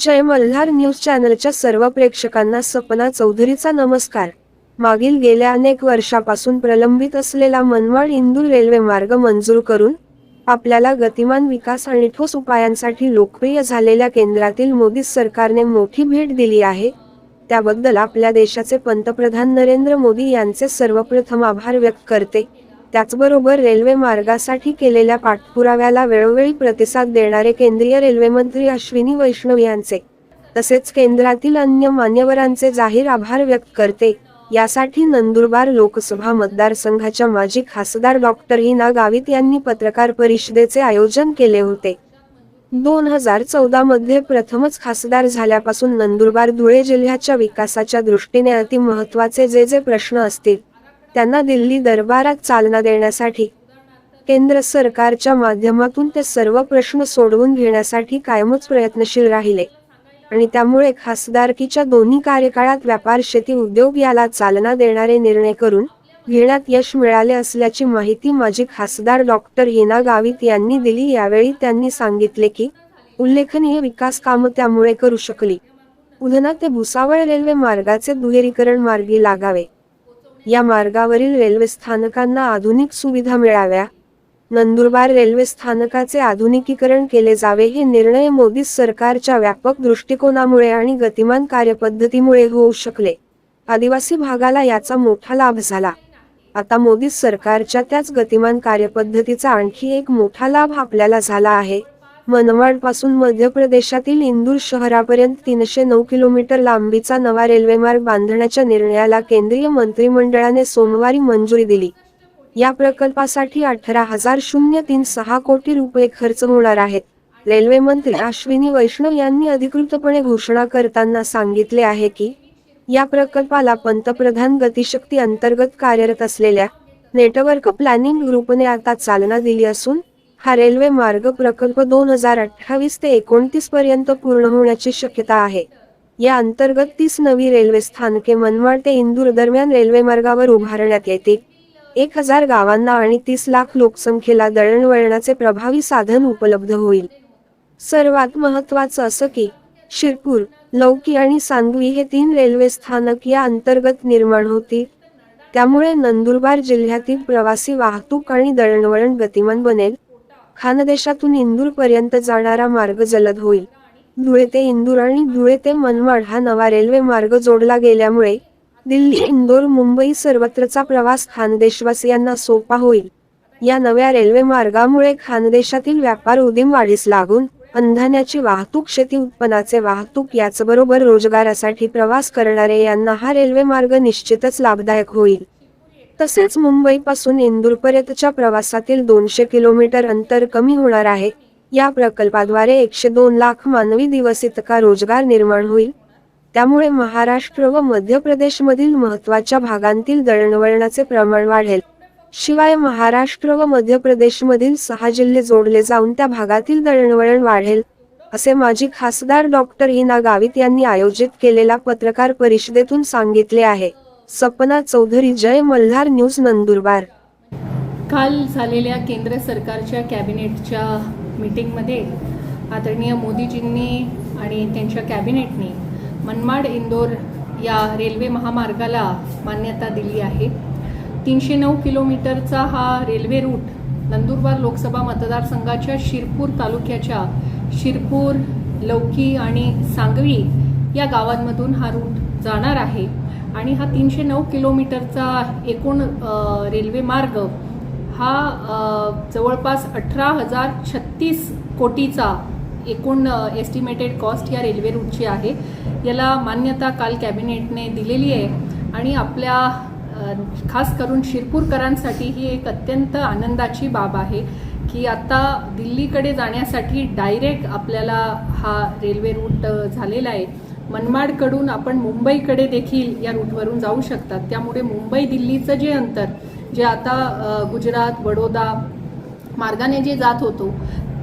जय Malhar news चॅनलच्या सर्व प्रेक्षकांना सपना चौधरीचा नमस्कार. मागील गेल्या अनेक वर्षापासून प्रलंबित असलेला मनमाड इंदूर रेल्वे मार्ग मंजूर करून आपल्याला गतिमान विकास आणि ठोस उपायांसाठी लोकप्रिय झालेल्या केंद्रातील मोदी सरकारने मोठी भेट दिली आहे. त्याबद्दल आपल्या देशाचे पंतप्रधान नरेंद्र मोदी यांचे सर्वप्रथम आभार व्यक्त करते. त्याचबरोबर रेल्वे मार्गासाठी केलेल्या पाठपुराव्याला वेळोवेळी प्रतिसाद देणारे केंद्रीय रेल्वेमंत्री अश्विनी वैष्णव यांचे तसेच केंद्रातील अन्य मान्यवरांचे जाहीर आभार व्यक्त करते. यासाठी नंदुरबार लोकसभा मतदारसंघाच्या माजी खासदार डॉक्टर हिना गावित यांनी पत्रकार परिषदेचे आयोजन केले होते. दोन हजार चौदा मध्ये प्रथमच खासदार झाल्यापासून नंदुरबार धुळे जिल्ह्याच्या विकासाच्या दृष्टीने अतिमहत्वाचे जे जे प्रश्न असतील त्यांना दिल्ली दरबारात चालना देण्यासाठी केंद्र सरकारच्या माध्यमातून ते सर्व प्रश्न सोडवून घेण्यासाठी कायमच प्रयत्नशील राहिले. आणि त्यामुळे खासदारकीच्या दोन्ही कार्यकाळात व्यापार शेती उद्योग याला चालना देणारे निर्णय करून घेण्यात यश मिळाले असल्याची माहिती माजी खासदार डॉक्टर हिना गावित यांनी दिली. यावेळी त्यांनी सांगितले की उल्लेखनीय विकास कामं त्यामुळे करू शकली. उधना ते भुसावळ रेल्वे मार्गाचे दुहेरीकरण मार्गी लागावे. या मार्गावरील रेल्वे स्थानकांना आधुनिक सुविधा मिळाव्या. नंदुरबार रेल्वे स्थानकाचे आधुनिकीकरण केले जावे हे निर्णय मोदी सरकारच्या व्यापक दृष्टिकोनामुळे आणि गतिमान कार्यपद्धतीमुळे होऊ शकले. आदिवासी भागाला याचा मोठा लाभ झाला. आता मोदी सरकारच्या त्याच गतिमान कार्यपद्धतीचा आणखी एक मोठा लाभ आपल्याला झाला आहे. मनमाडपासून मध्य प्रदेशातील इंदूर शहरापर्यंत तीनशे नऊ किलोमीटर लांबीचा नवा रेल्वेमार्ग बांधण्याच्या निर्णयाला केंद्रीय मंत्रिमंडळाने सोमवारी मंजुरी दिली. या प्रकल्पासाठी अठरा हजार शून्य तीन सहा कोटी रुपये खर्च होणार आहेत. रेल्वे मंत्री अश्विनी वैष्णव यांनी अधिकृतपणे घोषणा करताना सांगितले आहे की या प्रकल्पाला पंतप्रधान गतिशक्ती अंतर्गत कार्यरत असलेल्या नेटवर्क प्लॅनिंग ग्रुपने आता चालना दिली असून हा रेल्वे मार्ग प्रकल्प दोन हजार अठ्ठावीस ते एकोणतीस पर्यंत पूर्ण होण्याची शक्यता आहे. या अंतर्गत तीस नवी रेल्वे स्थानके मनमाड ते इंदूर दरम्यान रेल्वे मार्गावर उभारण्यात येतील. एक हजार गावांना आणि तीस लाख लोकसंख्येला दळणवळणाचे प्रभावी साधन उपलब्ध होईल. सर्वात महत्वाचं असं की शिरपूर लौकी आणि सांगवी हे तीन रेल्वे स्थानक या अंतर्गत निर्माण होतील. त्यामुळे नंदुरबार जिल्ह्यातील प्रवासी वाहतूक आणि दळणवळण गतिमान बनेल. खानदेशातून इंदूरपर्यंत जाणारा मार्ग जलद होईल. धुळे ते इंदूर आणि धुळे ते मनमाड हा नवा रेल्वे मार्ग जोडला गेल्यामुळे दिल्ली इंदोर मुंबई सर्वत्रचा प्रवास खानदेशवासियांना सोपा होईल. या नव्या रेल्वे मार्गामुळे खानदेशातील व्यापार उदीम वाढीस लागून अंधाण्याची वाहतूक शेती उत्पन्नाचे वाहतूक याचबरोबर रोजगारासाठी प्रवास करणारे यांना हा रेल्वे मार्ग निश्चितच लाभदायक होईल. तसेच मुंबईपासून इंदूरपर्यंतच्या प्रवासातील दोनशे किलोमीटर अंतर कमी होणार आहे. या प्रकल्पाद्वारे एकशे दोन लाख मानवी दिवस इतका रोजगार निर्माण होईल. त्यामुळे महाराष्ट्र व मध्य प्रदेशमधील महत्त्वाच्या भागांतील दळणवळणाचे प्रमाण वाढेल. शिवाय महाराष्ट्र व मध्य प्रदेशमधील सहा जिल्हे जोडले जाऊन त्या भागातील दळणवळण वाढेल असे माजी खासदार डॉक्टर हिना गावित यांनी आयोजित केलेल्या पत्रकार परिषदेतून सांगितले आहे. सपना चौधरी जय मल्हार न्यूज नंदुरबार. काल झालेल्या केंद्र सरकारच्या कॅबिनेटच्या मीटिंगमध्ये आदरणीय मोदीजींनी आणि त्यांच्या कॅबिनेटने मनमाड इंदोर या रेल्वे महामार्गाला मान्यता दिली आहे. तीनशे नऊ किलोमीटरचा हा रेल्वे रूट नंदुरबार लोकसभा मतदारसंघाच्या शिरपूर तालुक्याच्या शिरपूर लौकी आणि सांगवी या गावांमधून हा रूट जाणार आहे. आणि हा तीनशे नऊ किलोमीटरचा एकूण रेल्वे मार्ग हा जवळपास अठरा हजार छत्तीस कोटीचा एकूण एस्टिमेटेड कॉस्ट या रेल्वे रूटची आहे. याला मान्यता काल कॅबिनेटने दिलेली आहे आणि आपल्या खास करून शिरपूरकरांसाठी ही एक अत्यंत आनंदाची बाब आहे की आता दिल्लीकडे जाण्यासाठी डायरेक्ट आपल्याला हा रेल्वे रूट झालेला आहे. मनमाडकडून आपण मुंबईकडे देखील या रूटवरून जाऊ शकतात. त्यामुळे मुंबई दिल्लीचं जे अंतर जे आता गुजरात बडोदा मार्गाने जे जात होतो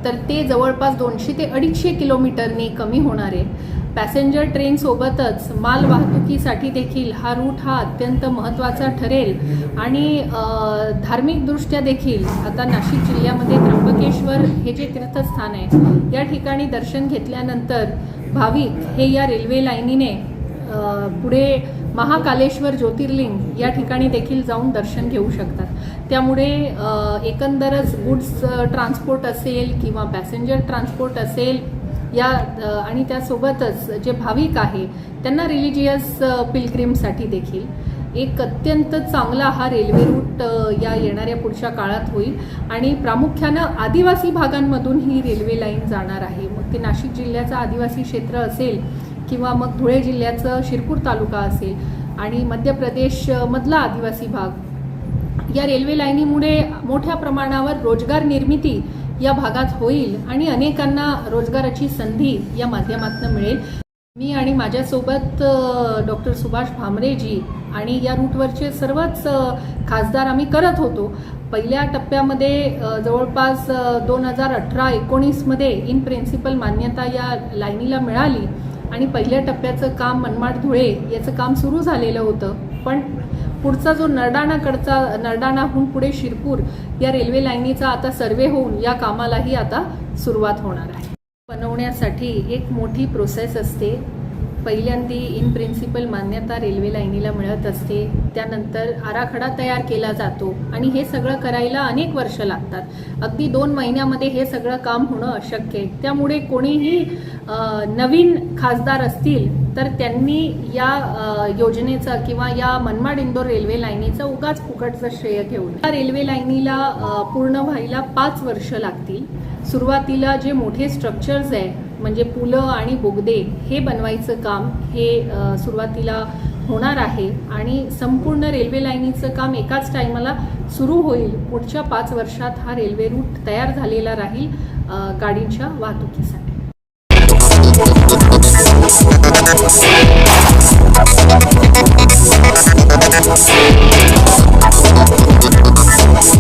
तर ते जवळपास दोनशे ते अडीचशे किलोमीटरने कमी होणार आहे. पॅसेंजर ट्रेनसोबतच माल वाहतुकीसाठी देखील हा रूट हा अत्यंत महत्त्वाचा ठरेल. आणि धार्मिकदृष्ट्या देखील आता नाशिक जिल्ह्यामध्ये त्र्यंबकेश्वर हे जे तीर्थस्थान आहे या ठिकाणी दर्शन घेतल्यानंतर भाविक हे या रेल्वे लाईनीने पुढे महाकालेश्वर ज्योतिर्लिंग या ठिकाणी देखील जाऊन दर्शन घेऊ शकतात. त्यामुळे एकंदरच गुड्स ट्रान्सपोर्ट असेल किंवा पॅसेंजर ट्रान्सपोर्ट असेल या आणि त्यासोबतच जे भाविक आहे त्यांना रिलिजियस पिलग्रीमसाठी देखील. एक अत्यंत चांगला हा रेल्वे रूट या येणाऱ्या पुढच्या काळात होईल. आणि प्रामुख्यानं आदिवासी भागांमधून ही रेल्वे लाईन जाणार आहे. मग ते नाशिक जिल्ह्याचं आदिवासी क्षेत्र असेल किंवा मग धुळे जिल्ह्याचं शिरपूर तालुका असेल आणि मध्य प्रदेश मधला आदिवासी भाग. या रेल्वे लाईनीमुळे मोठ्या प्रमाणावर रोजगार निर्मिती या भागात होईल आणि अनेकांना रोजगाराची संधी या माध्यमातून मिळेल. मी आणि माझ्यासोबत डॉक्टर सुभाष भामरेजी आणि या रूटवरचे सर्वच खासदार आम्ही करत होतो. पहिल्या टप्प्यामध्ये जवळपास दोन हजार अठरा एकोणीसमध्ये इन प्रिन्सिपल मान्यता या लाईनीला मिळाली आणि पहिल्या टप्प्याचं काम मनमाड धुळे याचं काम सुरू झालेलं होतं. पण पुढचा जो नरडाणाकडचा नरडाणाहून पुढे शिरपूर या रेल्वे लाईनीचा आता सर्वे होऊन या कामालाही आता सुरुवात होणार आहे. बनवण्यासाठी एक मोठी प्रोसेस असते. पहिल्यांदी इन प्रिन्सिपल मान्यता रेल्वे लाईनीला मिळत असते. त्यानंतर आराखडा तयार केला जातो आणि हे सगळं करायला अनेक वर्ष लागतात. अगदी दोन महिन्यामध्ये हे सगळं काम होणं अशक्य आहे. त्यामुळे कोणीही नवीन खासदार असतील तर त्यांनी या योजनेचा योजनेचं किंवा या मनमाड इंदोर रेल्वे लाईनीचं उगाच फुकटचं श्रेय घेऊन. या रेल्वे लाईनीला पूर्ण व्हायला पाच वर्ष लागतील. सुरुवातीला जे मोठे स्ट्रक्चर्स आहे म्हणजे पुलं आणि बोगदे हे बनवायचं काम हे सुरुवातीला होणार आहे आणि संपूर्ण रेल्वे लाईनीचं काम एकाच टायमाला सुरू होईल पुढच्या पाच वर्षात हा रेल्वे रूट तयार झालेला राहील गाडींच्या वाहतुकीसाठी